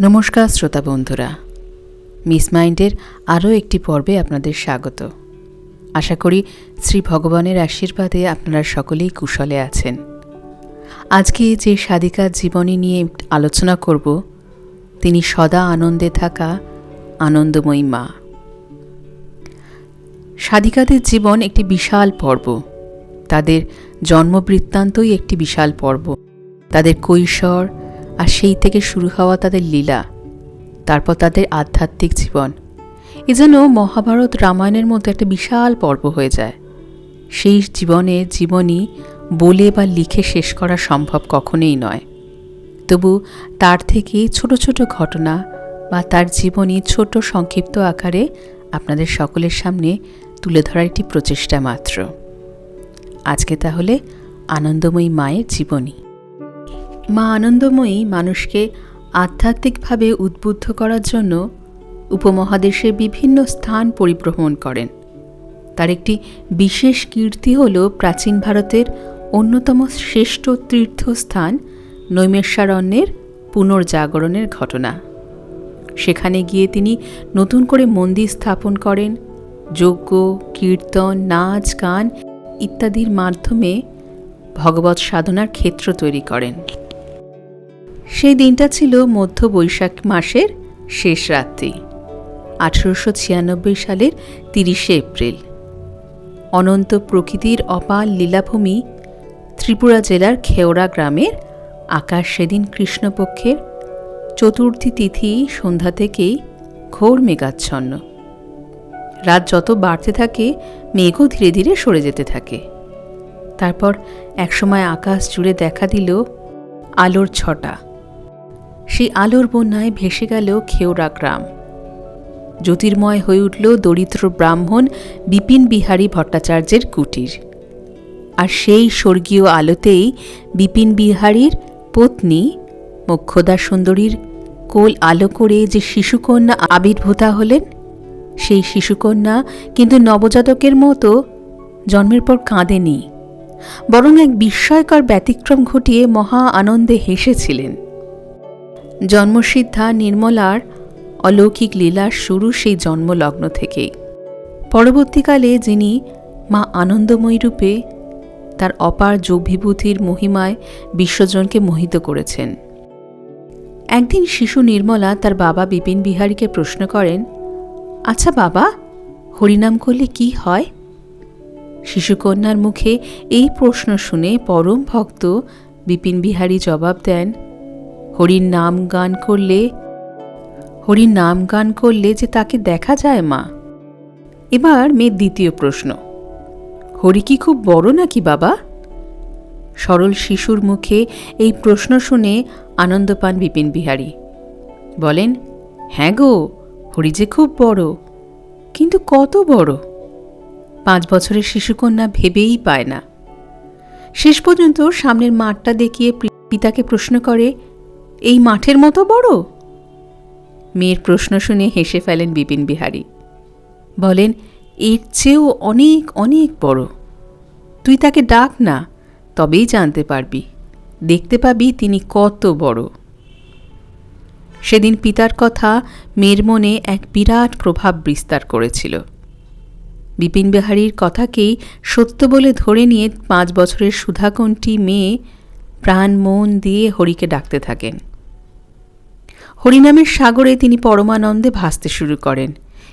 নমস্কার শ্রোতা বন্ধুরা। মিস মাইন্ডের আরও একটি পর্বে আপনাদের স্বাগত। আশা করি শ্রী ভগবানের আশীর্বাদে আপনারা সকলেই কুশলে আছেন। আজকে যে সাধিকার জীবনী নিয়ে আলোচনা করব, তিনি সদা আনন্দে থাকা আনন্দময়ী মা। সাধিকাদের জীবন একটি বিশাল পর্ব। তাদের জন্মবৃত্তান্তই একটি বিশাল পর্ব। তাদের কৈশোর আর সেই থেকে শুরু হওয়া তাদের লীলা, তারপর তাদের আধ্যাত্মিক জীবন। এ যেন মহাভারত রামায়ণের মতো একটা বিশাল পর্ব হয়ে যায়। সেই জীবনে জীবনী বলে বা লিখে শেষ করা সম্ভব কখনোই নয়। তবু তার থেকে ছোট ছোট ঘটনা বা তার জীবনী ছোট সংক্ষিপ্ত আকারে আপনাদের সকলের সামনে তুলে ধরার একটি প্রচেষ্টা মাত্র। আজকে তাহলে আনন্দময়ী মায়ের জীবনী। মা আনন্দময়ী মানুষকে আধ্যাত্মিকভাবে উদ্বুদ্ধ করার জন্য উপমহাদেশের বিভিন্ন স্থান পরিভ্রমণ করেন। তার একটি বিশেষ কীর্তি হল প্রাচীন ভারতের অন্যতম শ্রেষ্ঠ তীর্থস্থান নৈমেষারণ্যের পুনর্জাগরণের ঘটনা। সেখানে গিয়ে তিনি নতুন করে মন্দির স্থাপন করেন। যজ্ঞ, কীর্তন, নাচ, গান ইত্যাদির মাধ্যমে ভগবত সাধনার ক্ষেত্র তৈরি করেন। সেই দিনটা ছিল মধ্য বৈশাখ মাসের শেষ রাত্রি, আঠেরোশো ছিয়ানব্বই সালের তিরিশে এপ্রিল। অনন্ত প্রকৃতির অপার লীলাভূমি ত্রিপুরা জেলার খেওড়া গ্রামের আকাশ সেদিন কৃষ্ণপক্ষের চতুর্থী তিথি সন্ধ্যা থেকেই ঘোর মেঘাচ্ছন্ন। রাত যত বাড়তে থাকে, মেঘও ধীরে ধীরে সরে যেতে থাকে। তারপর একসময় আকাশ জুড়ে দেখা দিল আলোর ছটা। সেই আলোর বন্যায় ভেসে গেল খেওড়া গ্রাম। জ্যোতির্ময় হয়ে উঠল দরিদ্র ব্রাহ্মণ বিপিন বিহারী ভট্টাচার্যের কুটির। আর সেই স্বর্গীয় আলোতেই বিপিন বিহারীর পত্নী মোক্ষদা সুন্দরীর কোল আলো করে যে শিশুকন্যা আবির্ভূতা হলেন, সেই শিশুকন্যা কিন্তু নবজাতকের মতো জন্মের পর কাঁদেনি, বরং এক বিস্ময়কর ব্যতিক্রম ঘটিয়ে মহা আনন্দে হেসেছিলেন। জন্মসিদ্ধা, নির্মলার অলৌকিক লীলার শুরু সেই জন্মলগ্ন থেকেই। পরবর্তীকালে যিনি মা আনন্দময়ী রূপে তার অপার যোগবিভূতির মহিমায় বিশ্বজনকে মোহিত করেছেন। একদিন শিশু নির্মলা তার বাবা বিপিন বিহারীকে প্রশ্ন করেন আচ্ছা বাবা, হরিনাম করলে কি হয়? শিশুকন্যার মুখে এই প্রশ্ন শুনে পরম ভক্ত বিপিন বিহারী জবাব দেন হরির নাম গান করলে, হরির নাম গান করলে যে তাকে দেখা যায় মা? এবার মেয়ের দ্বিতীয় প্রশ্ন, হরি কি খুব বড় নাকি বাবা? সরল শিশুর মুখে এই প্রশ্ন শুনে আনন্দ পান বিপিন বিহারী, বলেন হ্যাঁ গো, হরি যে খুব বড়, কিন্তু কত বড়? পাঁচ বছরের শিশুকন্যা ভেবেই পায় না। শেষ পর্যন্ত সামনের মাঠটা দেখিয়ে পিতাকে প্রশ্ন করে এই মাঠের মতো বড়? মেয়ের প্রশ্ন শুনে হেসে ফেলেন বিপিন বিহারী। বলেন, এর চেয়েও অনেক অনেক বড়। তুই তাকে ডাক না, তবেই জানতে পারবি। দেখতে পাবি তিনি কত বড়। সেদিন পিতার কথা মেয়ের মনে এক বিরাট প্রভাব বিস্তার করেছিল। বিপিন বিহারীর কথাকেই সত্য বলে ধরে নিয়ে পাঁচ বছরের সুধাকণ্ঠী মেয়ে প্রাণ মন দিয়ে হরিকে ডাকতে থাকেন। হরিনামের সাগরে তিনি পরমানন্দে ভাসতে শুরু করেন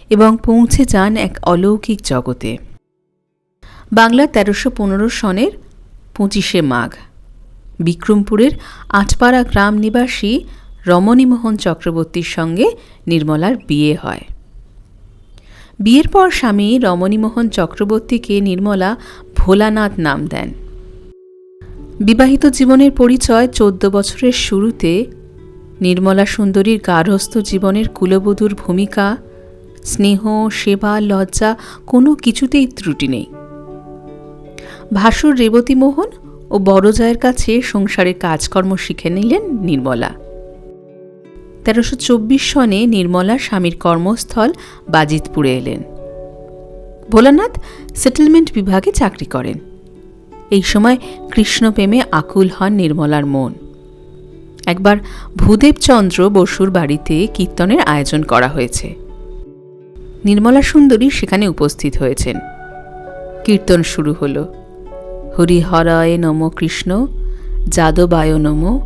এবং পৌঁছে যান এক অলৌকিক জগতে। বাংলা তেরোশো পনেরো সনের পঁচিশে মাঘ। বিক্রমপুরের আটপাড়া গ্রাম নিবাসী রমণীমোহন চক্রবর্তীর সঙ্গে নির্মলার বিয়ে হয়। বিয়ের পর স্বামী রমণীমোহন চক্রবর্তীকে নির্মলা ভোলানাথ নাম দেন। বিবাহিত জীবনের পরিচয় চোদ্দ বছরের শুরুতে নির্মলা সুন্দরীর গার্হস্থ জীবনের কুলবধূর ভূমিকা, স্নেহ, সেবা, লজ্জা, কোনো কিছুতেই ত্রুটি নেই। ভাসুর রেবতী মোহন ও বড়জয়ের কাছে সংসারের কাজকর্ম শিখে নিলেন নির্মলা। তেরোশো চব্বিশ সনে নির্মলা স্বামীর কর্মস্থল বাজিতপুরে এলেন। ভোলানাথ সেটেলমেন্ট বিভাগে চাকরি করেন। এই সময় কৃষ্ণপ্রেমে আকুল হন নির্মলার মন। একবার ভূদেবচন্দ্র বসুর বাড়িতে কীর্তনের আয়োজন করা হয়েছে। নির্মলা সুন্দরী সেখানে উপস্থিত হয়েছেন। কীর্তন শুরু হলো। হরিহরায় নম কৃষ্ণ, যাদবায় নম,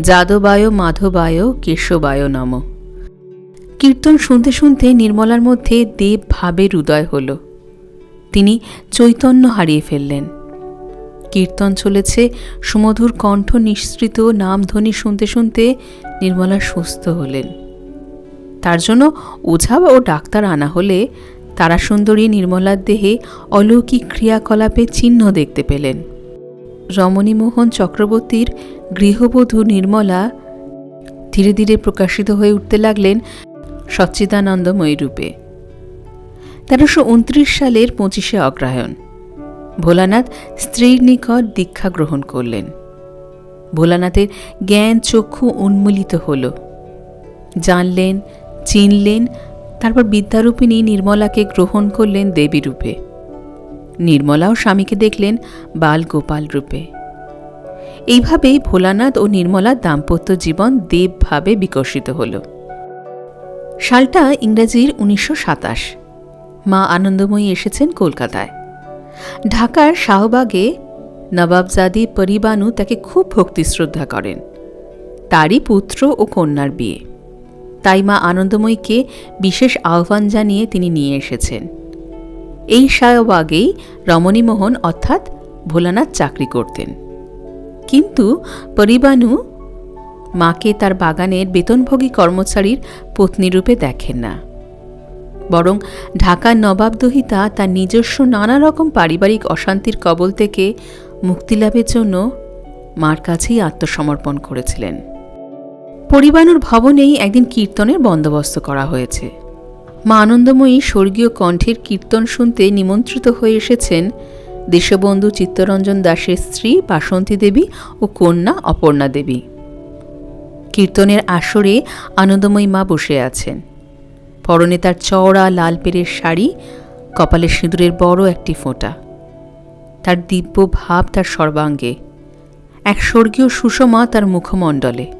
যাদবায় মাধবায় কেশবায় নম। কীর্তন শুনতে শুনতে নির্মলার মধ্যে দেব ভাবের উদয় হল। তিনি চৈতন্য হারিয়ে ফেললেন। কীর্তন চলেছে। সুমধুর কণ্ঠ নিঃসৃত নামধ্বনি শুনতে শুনতে নির্মলা সুস্থ হলেন। তার জন্য ওঝা ও ডাক্তার আনা হলে তারা সুন্দরী নির্মলার দেহে অলৌকিক ক্রিয়াকলাপে চিহ্ন দেখতে পেলেন। রমণীমোহন চক্রবর্তীর গৃহবধূ নির্মলা ধীরে ধীরে প্রকাশিত হয়ে উঠতে লাগলেন সচ্চিদানন্দময়ী রূপে। তেরোশো উনত্রিশ সালের পঁচিশে অগ্রহায়ণ। ভোলানাথ স্ত্রীর নিকট দীক্ষা গ্রহণ করলেন। ভোলানাথের জ্ঞান চক্ষু উন্মূলিত হল। জানলেন, চিনলেন, তারপর বিদ্যারূপিণী নির্মলাকে গ্রহণ করলেন দেবী রূপে নির্মলাও স্বামীকে দেখলেন বাল গোপাল রূপে। এইভাবেই ভোলানাথ ও নির্মলার দাম্পত্য জীবন দেবভাবে বিকশিত হল। সালটা ইংরেজির উনিশশো সাতাশ। মা আনন্দময়ী এসেছেন কলকাতায়। ঢাকার শাহবাগে নবাবজাদি পরিবানু তাকে খুব ভক্তি শ্রদ্ধা করেন। তারই পুত্র ও কন্যার বিয়ে। তাই মা আনন্দময়ীকে বিশেষ আহ্বান জানিয়ে তিনি নিয়ে এসেছেন। এই শাহবাগেই রমণীমোহন অর্থাৎ ভোলানাথ চাকরি করতেন। কিন্তু পরিবানু মাকে তার বাগানের বেতনভোগী কর্মচারীর পত্নীরূপে দেখেন না। বরং ঢাকার নবাবদহিতা তার নিজস্ব নানা রকম পারিবারিক অশান্তির কবল থেকে মুক্তিলাভের জন্য মার কাছেই আত্মসমর্পণ করেছিলেন। পরিবানুর ভবনেই একদিন কীর্তনের বন্দোবস্ত করা হয়েছে। মা আনন্দময়ী স্বর্গীয় কণ্ঠের কীর্তন শুনতে নিমন্ত্রিত হয়ে এসেছেন দেশবন্ধু চিত্তরঞ্জন দাসের স্ত্রী বাসন্তী দেবী ও কন্যা অপর্ণা দেবী। কীর্তনের আসরে আনন্দময়ী মা বসে আছেন। পরনে তার চওড়া লাল পেরের শাড়ি, কপালে সিঁদুরের বড় একটি ফোঁটা। তার দিব্য ভাব তার সর্বাঙ্গে। এক স্বর্গীয় সুষমা তার মুখমণ্ডলে।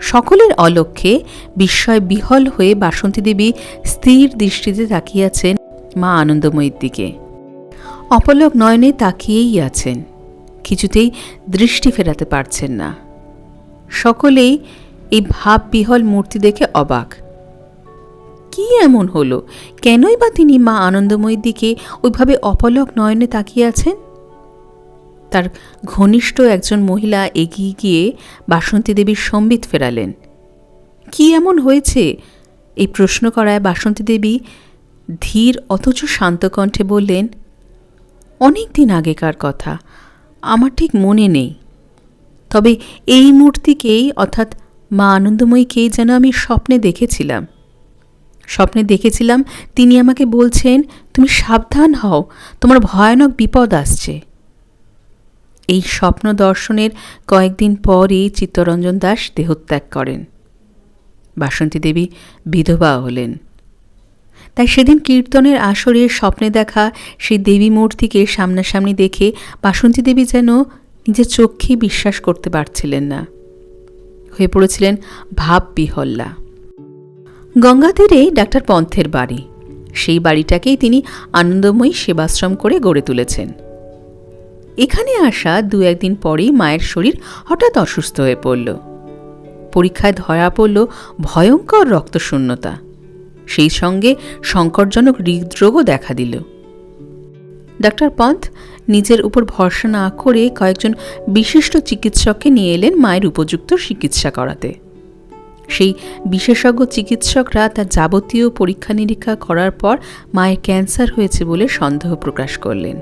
সকলের অলক্ষ্যে বিস্ময় বিহল হয়ে বাসন্তী দেবী স্থির দৃষ্টিতে তাকিয়েছেন মা আনন্দময়ীর দিকে। অপলক নয়নে তাকিয়েই আছেন। কিছুতেই দৃষ্টি ফেরাতে পারছেন না। সকলেই এই ভাব বিহল মূর্তি দেখে অবাক। কি এমন হলো? কেনই বা তিনি মা আনন্দময়ীর দিকে ওইভাবে অপলক নয়নে তাকিয়ে আছেন? তার ঘনিষ্ঠ একজন মহিলা এগিয়ে গিয়ে বাসন্তী দেবীর সম্বিত ফেরালেন। কি এমন হয়েছে? এই প্রশ্ন করায় বাসন্তী দেবী ধীর অথচ শান্ত কণ্ঠে বললেন, অনেক দিন আগেকার কথা, আমার ঠিক মনে নেই। তবে এই মূর্তিকেই, অর্থাৎ মা আনন্দময়ীকেই যেন আমি স্বপ্নে দেখেছিলাম। স্বপ্নে দেখেছিলাম, তিনি আমাকে বলছেন, তুমি সাবধান হও, তোমার ভয়ানক বিপদ আসছে। এই স্বপ্ন দর্শনের কয়েকদিন পরই চিত্তরঞ্জন দাস দেহত্যাগ করেন। বাসন্তী দেবী বিধবা হলেন। তাই সেদিন কীর্তনের আসরে স্বপ্নে দেখা সেই দেবী মূর্তিকে সামনাসামনি দেখে বাসন্তী দেবী যেন নিজের চোখেই বিশ্বাস করতে পারছিলেন না। হয়ে পড়েছিলেন ভাব বিহল্লা। গঙ্গা তীরে ডাক্তার পন্থের বাড়ি। সেই বাড়িটাকেই তিনি আনন্দময়ী সেবাশ্রম করে গড়ে তুলেছেন। এখানে আসা দু একদিন পরেই মায়ের শরীর হঠাৎ অসুস্থ হয়ে পড়ল। পরীক্ষায় ধরা পড়ল ভয়ঙ্কর রক্তশূন্যতা। সেই সঙ্গে সংকটজনক হৃদরোগও দেখা দিল। ডাক্তার পন্থ নিজের উপর ভরসা না করে কয়েকজন বিশিষ্ট চিকিৎসককে নিয়ে এলেন মায়ের উপযুক্ত চিকিৎসা করাতে। সেই বিশেষজ্ঞ চিকিৎসকরা তার যাবতীয় পরীক্ষা নিরীক্ষা করার পর মায়ের ক্যান্সার হয়েছে বলে সন্দেহ প্রকাশ করলেন।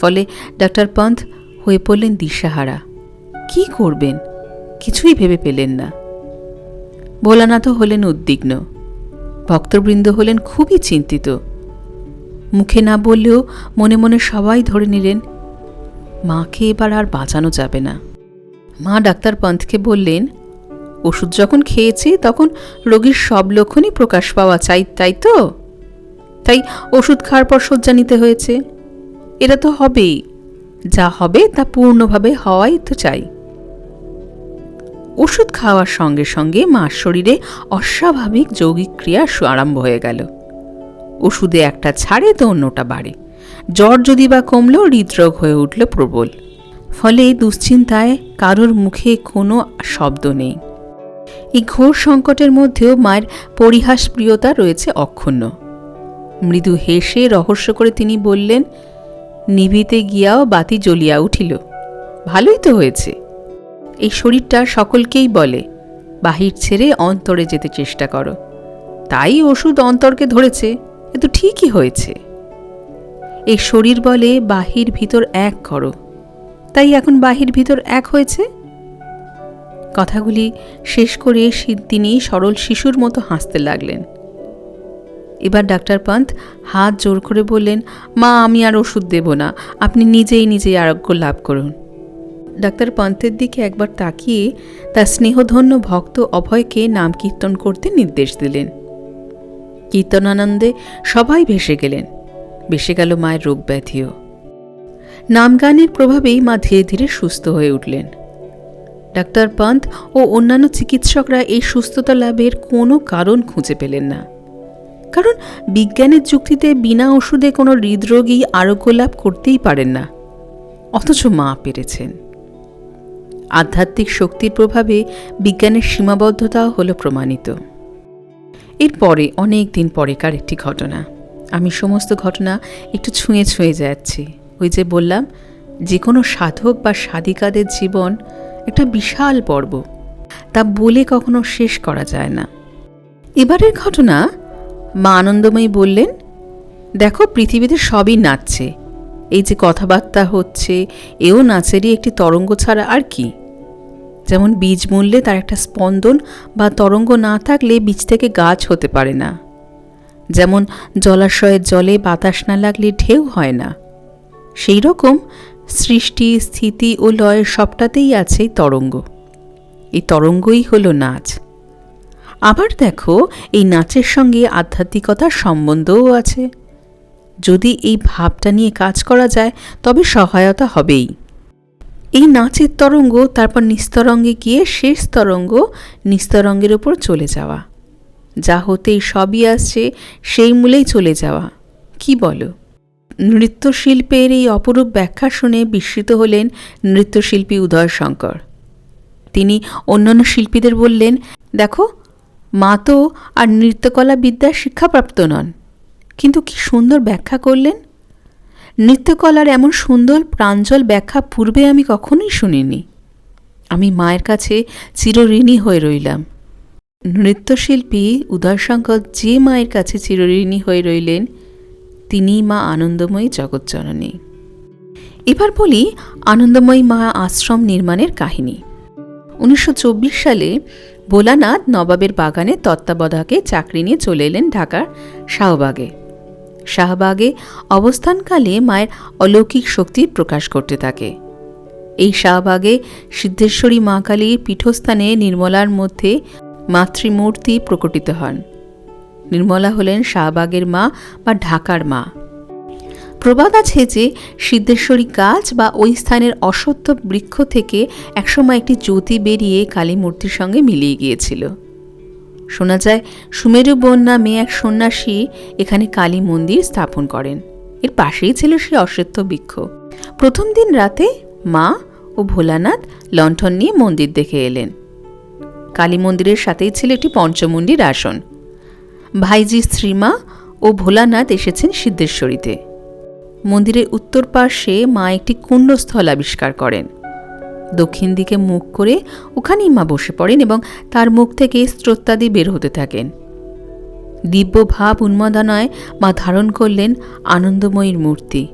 ফলে ডাক্তার পন্থ হয়ে পড়লেন দিশাহারা। কি করবেন? কিছুই ভেবে পেলেন না। ভোলানাথও হলেন উদ্বিগ্ন। ভক্তবৃন্দ হলেন খুবই চিন্তিত। মুখে না বললেও মনে মনে সবাই ধরে নিলেন, মাকে এবার আর বাঁচানো যাবে না। মা ডাক্তার পন্থকে বললেন ওষুধ যখন খেয়েছি, তখন রোগীর সব লক্ষণই প্রকাশ পাওয়া চাই, তাই তো? তাই ওষুধ খাওয়ার পর শয্যা নিতে হয়েছে। এটা তো হবেই। যা হবে তা পূর্ণভাবে হওয়াই তো চাই। ওষুধ খাওয়ার সঙ্গে সঙ্গে মার শরীরে অস্বাভাবিক যৌগিক ক্রিয়া আরম্ভ হয়ে গেল। ওষুধে একটা ছাড়ে তো অন্যটা বাড়ে। জ্বর যদি বা কমলেও হৃদরোগ হয়ে উঠল প্রবল। ফলে দুশ্চিন্তায় কারোর মুখে কোনো শব্দ নেই। এই ঘোর সংকটের মধ্যেও মায়ের পরিহাস প্রিয়তা রয়েছে অক্ষুণ্ণ। মৃদু হেসে রহস্য করে তিনি বললেন, নিভিতে গিয়াও বাতি জ্বলিয়া উঠিল। ভালোই তো হয়েছে। এই শরীরটা সকলকেই বলে, বাহির ছেড়ে অন্তরে যেতে চেষ্টা করো। তাই ওষুধ অন্তরকে ধরেছে, এ তো ঠিকই হয়েছে। এই শরীর বলে, বাহির ভিতর এক করো। তাই এখন বাহির ভিতর এক হয়েছে? কথাগুলি শেষ করে তিনি সরল শিশুর মতো হাসতে লাগলেন। এবার ডাক্তার পান্থ হাত জোর করে বললেন, মা, আমি আর ওষুধ দেব না। আপনি নিজেই নিজেই আরোগ্য লাভ করুন। ডাক্তার পান্থের দিকে একবার তাকিয়ে তার স্নেহধন্য ভক্ত অভয়কে নাম কীর্তন করতে নির্দেশ দিলেন। কীর্তনানন্দে সবাই ভেসে গেলেন। ভেসে গেল মায়ের রোগ ব্যাধিও। নামগানের প্রভাবেই মা ধীরে ধীরে সুস্থ হয়ে উঠলেন। ডাক্তার পান্থ ও অন্যান্য চিকিৎসকরা এই সুস্থতা লাভের কোনো কারণ খুঁজে পেলেন না। কারণ বিজ্ঞানের যুক্তিতে বিনা ওষুধে কোনো হৃদরোগী আরোগ্য লাভ করতেই পারেন না। অথচ মা পেরেছেন। আধ্যাত্মিক শক্তির প্রভাবে বিজ্ঞানের সীমাবদ্ধতাও হলো প্রমাণিত। এরপরে অনেক দিন পরেকার একটি ঘটনা। আমি সমস্ত ঘটনা একটু ছুঁয়ে ছুঁয়ে যাচ্ছি। ওই যে বললাম যে কোনো সাধক বা সাধিকাদের জীবন একটা বিশাল পর্ব। তা বলে কখনো শেষ করা যায় না। এবারের ঘটনা, মা আনন্দময়ী বললেন, দেখো, পৃথিবীতে সবই নাচছে। এই যে কথাবার্তা হচ্ছে, এও নাচেরই একটি তরঙ্গ ছাড়া আর কি। যেমন বীজ মূল্যে তার একটা স্পন্দন বা তরঙ্গ না থাকলে বীজ থেকে গাছ হতে পারে না। যেমন জলাশয়ের জলে বাতাস না লাগলে ঢেউ হয় না। সেই রকম সৃষ্টি, স্থিতি ও লয়ের সবটাতেই আছে তরঙ্গ। এই তরঙ্গই হলো নাচ। আবার দেখো, এই নাচের সঙ্গে আধ্যাত্মিকতার সম্বন্ধও আছে। যদি এই ভাবটা নিয়ে কাজ করা যায়, তবে সহায়তা হবেই। এই নাচের তরঙ্গ, তারপর নিস্তরঙ্গে গিয়ে শেষ তরঙ্গ, নিস্তরঙ্গের ওপর চলে যাওয়া। যা হতেই সবই আসছে, সেই মূলেই চলে যাওয়া। কি বলো? নৃত্যশিল্পের এই অপরূপ ব্যাখ্যা শুনে বিস্মিত হলেন নৃত্যশিল্পী উদয় শঙ্কর। তিনি অন্যান্য শিল্পীদের বললেন, দেখো, মা তো আর নৃত্যকলা বিদ্যার শিক্ষাপ্রাপ্ত নন, কিন্তু কি সুন্দর ব্যাখ্যা করলেন? নৃত্যকলার এমন সুন্দর প্রাঞ্জল ব্যাখ্যা পূর্বে আমি কখনোই শুনিনি। আমি মায়ের কাছে চিরঋণী হয়ে রইলাম। নৃত্যশিল্পী উদয়শঙ্কর যে মায়ের কাছে চিরঋণী হয়ে রইলেন তিনিই মা আনন্দময়ী জগৎজননী এবার বলি আনন্দময়ী মা আশ্রম নির্মাণের কাহিনী। উনিশশো চব্বিশ সালে ভোলানাথ নবাবের বাগানে তত্ত্বাবধাকে চাকরি নিয়ে চলে এলেন ঢাকার শাহবাগে। শাহবাগে অবস্থানকালে মায়ের অলৌকিক শক্তি প্রকাশ করতে থাকে। এই শাহবাগে সিদ্ধেশ্বরী মা কালীর পীঠস্থানে নির্মলার মধ্যে মাতৃমূর্তি প্রকটিত হন। নির্মলা হলেন শাহবাগের মা বা ঢাকার মা। প্রবাদ আছে যে, সিদ্ধেশ্বরী গাছ বা ওই স্থানের অসত্য বৃক্ষ থেকে একসময় একটি জ্যোতি বেরিয়ে কালী মূর্তির সঙ্গে মিলিয়ে গিয়েছিল। শোনা যায়, সুমেরু বন নামে এক সন্ন্যাসী এখানে কালী মন্দির স্থাপন করেন। এর পাশেই ছিল সেই অশ্বত্থ বৃক্ষ। প্রথম দিন রাতে মা ও ভোলানাথ লণ্ঠন নিয়ে মন্দির দেখে এলেন। কালী মন্দিরের সাথেই ছিল একটি পঞ্চমুণ্ডির আসন। ভাইজি শ্রীমা ও ভোলানাথ এসেছেন সিদ্ধেশ্বরীতে। মন্দিরের উত্তর পার্শ্বে মা একটি কুণ্ডস্থল আবিষ্কার করেন। দক্ষিণ দিকে মুখ করে ওখানেই মা বসে পড়েন এবং তার মুখ থেকে স্রোতাদি বের হতে থাকেন। দিব্য ভাব উন্মাদনায় মা ধারণ করলেন আনন্দময়ীর মূর্তি।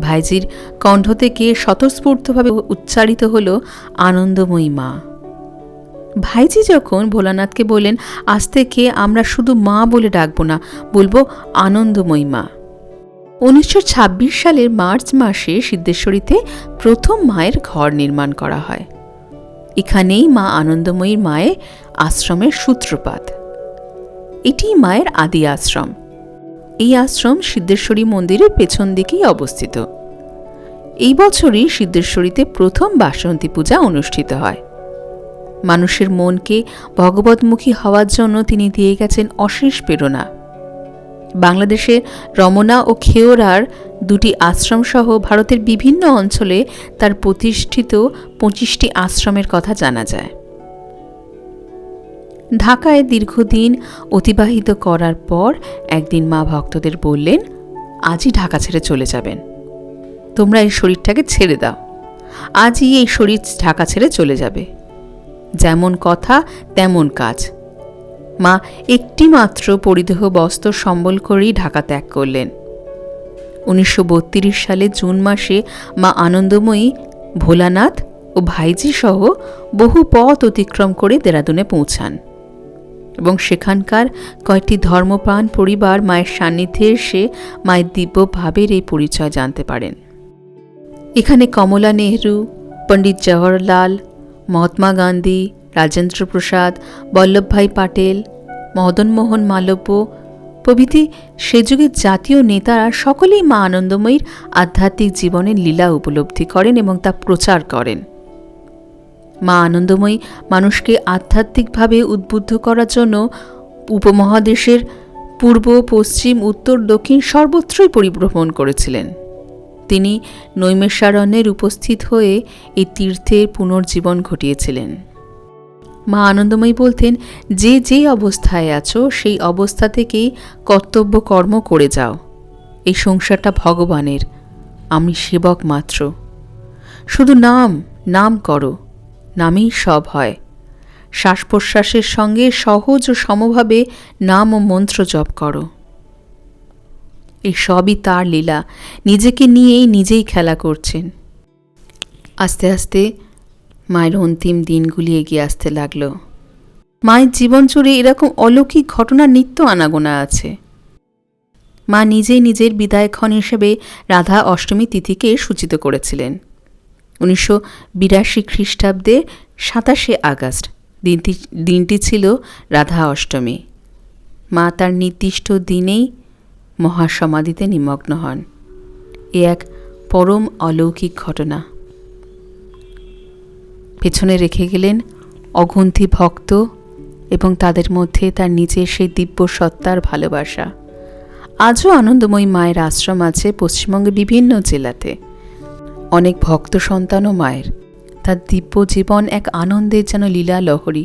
ভাইজির কণ্ঠ থেকে স্বতঃস্ফূর্তভাবে উচ্চারিত হল আনন্দময়ী মা। ভাইজি যখন ভোলানাথকে বললেন, আজ থেকে আমরা শুধু মা বলে ডাকবো না, বলব আনন্দময়ী মা। উনিশশো ছাব্বিশ সালের মার্চ মাসে সিদ্ধেশ্বরীতে প্রথম মায়ের ঘর নির্মাণ করা হয়। এখানেই মা আনন্দময়ীর মায়ের আশ্রমের সূত্রপাত। এটি মায়ের আদি আশ্রম। এই আশ্রম সিদ্ধেশ্বরী মন্দিরের পেছন দিকেই অবস্থিত। এই বছরই সিদ্ধেশ্বরীতে প্রথম বাসন্তী পূজা অনুষ্ঠিত হয়। মানুষের মনকে ভগবতমুখী হওয়ার জন্য তিনি দিয়ে গেছেন অশেষ প্রেরণা। বাংলাদেশের রমনা ও খেওরার দুটি আশ্রমসহ ভারতের বিভিন্ন অঞ্চলে তার প্রতিষ্ঠিত পঁচিশটি আশ্রমের কথা জানা যায়। ঢাকায় দীর্ঘদিন অতিবাহিত করার পর একদিন মা ভক্তদের বললেন, আজই ঢাকা ছেড়ে চলে যাবেন। তোমরা এই শরীরটাকে ছেড়ে দাও। আজই এই শরীর ঢাকা ছেড়ে চলে যাবে। যেমন কথা, তেমন কাজ। মা একটি মাত্র পরিদেহ বস্ত্র সম্বল করেই ঢাকা ত্যাগ করলেন। উনিশশো বত্রিশ সালে জুন মাসে মা আনন্দময়ী, ভোলানাথ ও ভাইজি সহ বহু পথ অতিক্রম করে দেরাদুনে পৌঁছান এবং সেখানকার কয়েকটি ধর্মপ্রাণ পরিবার মায়ের সান্নিধ্যে এসে মায়ের দিব্য ভাবের এই পরিচয় জানতে পারেন। এখানে কমলা নেহরু, পণ্ডিত জওহরলাল মহাত্মা গান্ধী, রাজেন্দ্র প্রসাদ, বল্লভভাই পাটেল মদনমোহন মালব্য প্রভৃতি সে যুগের জাতীয় নেতারা সকলেই মা আনন্দময়ীর আধ্যাত্মিক জীবনের লীলা উপলব্ধি করেন এবং তা প্রচার করেন। মা আনন্দময়ী মানুষকে আধ্যাত্মিকভাবে উদ্বুদ্ধ করার জন্য উপমহাদেশের পূর্ব, পশ্চিম, উত্তর, দক্ষিণ সর্বত্রই পরিভ্রমণ করেছিলেন। তিনি নৈমেষারণ্যের উপস্থিত হয়ে এই তীর্থের পুনর্জীবন ঘটিয়েছিলেন। মা আনন্দময়ী বলতেন, যে যে অবস্থায় আছো, সেই অবস্থা থেকেই কর্তব্য কর্ম করে যাও। এই সংসারটা ভগবানের, আমি সেবক মাত্র। শুধু নাম নাম করো, নামেই সব হয়। শ্বাস প্রশ্বাসের সঙ্গে সহজ ও সমভাবে নাম ও মন্ত্র জপ করো। এই সবই তার লীলা। নিজেকে নিয়েই নিজেই খেলা করছেন। আস্তে আস্তে মায়ের অন্তিম দিনগুলি এগিয়ে আসতে লাগল। মায়ের জীবন জুড়ে এরকম অলৌকিক ঘটনার নিত্য আনাগোনা আছে। মা নিজেই নিজের বিদায়ক্ষণ হিসেবে রাধা অষ্টমী তিথিকে সূচিত করেছিলেন। উনিশশো বিরাশি খ্রিস্টাব্দে সাতাশে আগস্ট। দিনটি দিনটি ছিল রাধা অষ্টমী। মা তার নির্দিষ্ট দিনেই মহাসমাধিতে নিমগ্ন হন। এ এক পরম অলৌকিক ঘটনা। পেছনে রেখে গেলেন অগুন্তি ভক্ত এবং তাদের মধ্যে তার নিজের সেই দিব্য সত্তার ভালোবাসা। আজও আনন্দময়ী মায়ের আশ্রম আছে পশ্চিমবঙ্গের বিভিন্ন জেলাতে। অনেক ভক্ত সন্তানও মায়ের। তার দিব্য জীবন এক আনন্দের যেন লীলা লহরী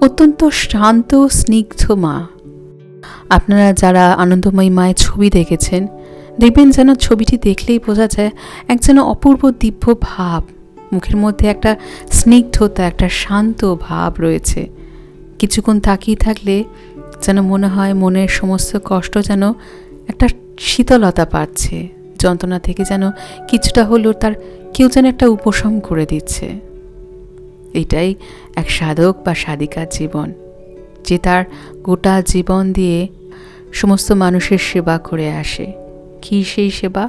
অত্যন্ত শান্ত, স্নিগ্ধ মা। আপনারা যারা আনন্দময়ী মায়ের ছবি দেখেছেন, দেখবেন যেন ছবিটি দেখলেই বোঝা যায় এক যেন অপূর্ব দিব্য ভাব। মুখের মধ্যে একটা স্নিগ্ধতা, একটা শান্ত ভাব রয়েছে। কিছুক্ষণ তাকিয়ে থাকলে যেন মনে হয় মনের সমস্ত কষ্ট যেন একটা শীতলতা পাচ্ছে। যন্ত্রণা থেকে যেন কিছুটা হলেও তার কেউ যেন একটা উপশম করে দিচ্ছে। এটাই এক সাধক বা সাধিকার জীবন। যে তার গোটা জীবন দিয়ে সমস্ত মানুষের সেবা করে আসে। কি সেই সেবা?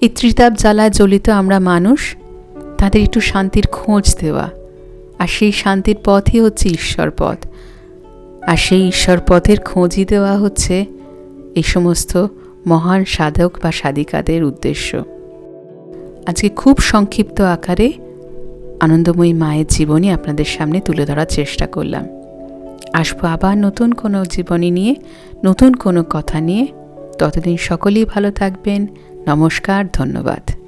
এই ত্রিতাপ জ্বালায় জ্বলিত আমরা মানুষ, তাদের একটু শান্তির খোঁজ দেওয়া। আর সেই শান্তির পথই হচ্ছে ঈশ্বর পথ। আর সেই ঈশ্বর পথের খোঁজই দেওয়া হচ্ছে এই সমস্ত মহান সাধক বা সাধিকাদের উদ্দেশ্য। আজকে খুব সংক্ষিপ্ত আকারে আনন্দময়ী মায়ের জীবনী আপনাদের সামনে তুলে ধরার চেষ্টা করলাম। আসব আবার নতুন কোনো জীবনী নিয়ে, নতুন কোনো কথা নিয়ে। ততদিন সকলেই ভালো থাকবেন। নমস্কার, ধন্যবাদ।